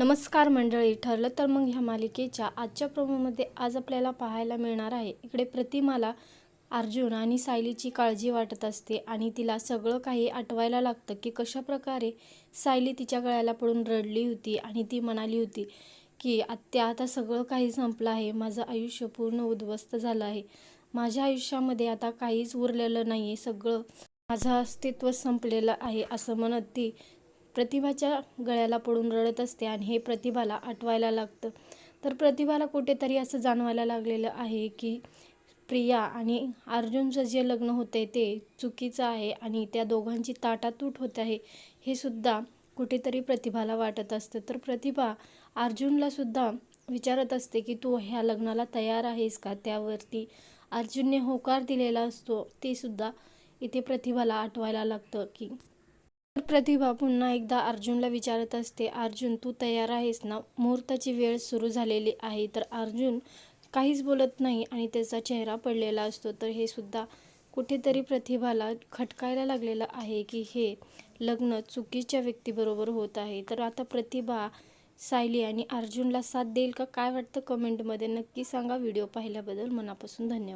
नमस्कार मंडळी ठरलं तर मग ह्या मालिकेच्या आजच्या प्रोमोमध्ये आज आपल्याला पाहायला मिळणार आहे. इकडे प्रतिमाला अर्जुन आणि सायलीची काळजी वाटत असते आणि तिला सगळं काही आठवायला लागतं की कशा प्रकारे सायली तिच्या गळ्याला पडून रडली होती आणि ती म्हणाली होती की आत्या आता सगळं काही संपलं आहे. माझं आयुष्य पूर्ण उद्ध्वस्त झालं आहे. माझ्या आयुष्यामध्ये आता काहीच उरलेलं नाही आहे सगळं माझं अस्तित्व संपलेलं आहे असं म्हणत ती प्रतिभाच्या गळ्याला पडून रडत असते आणि हे प्रतिभाला आठवायला लागतं. तर प्रतिभाला कुठेतरी असं जाणवायला लागलेलं आहे की प्रिया आणि अर्जुनचं जे लग्न होते ते चुकीचं आहे आणि त्या दोघांची ताटातूट होत आहे हे सुद्धा कुठेतरी प्रतिभाला वाटत असतं. तर प्रतिभा अर्जुनला सुद्धा विचारत असते की तू ह्या लग्नाला तयार आहेस का? त्यावरती अर्जुनने होकार दिलेला असतो. ते सुद्धा इथे प्रतिभाला आठवायला लागतं की तर प्रतिभा पुन्हा एकदा अर्जुनला विचारत असते अर्जुन तू तयार आहेस ना? मुहूर्ताची वेळ सुरू झालेली आहे तर अर्जुन काहीच बोलत नाही आणि त्याचा चेहरा पडलेला असतो. तर हे सुद्धा कुठेतरी प्रतिभाला खटकायला लागलेलं आहे की हे लग्न चुकीच्या व्यक्तीबरोबर होत आहे. तर आता प्रतिभा सायली आणि अर्जुनला साथ देईल का? काय वाटतं कमेंटमध्ये? नक्की सांगा. व्हिडिओ पाहिल्याबद्दल मनापासून धन्यवाद.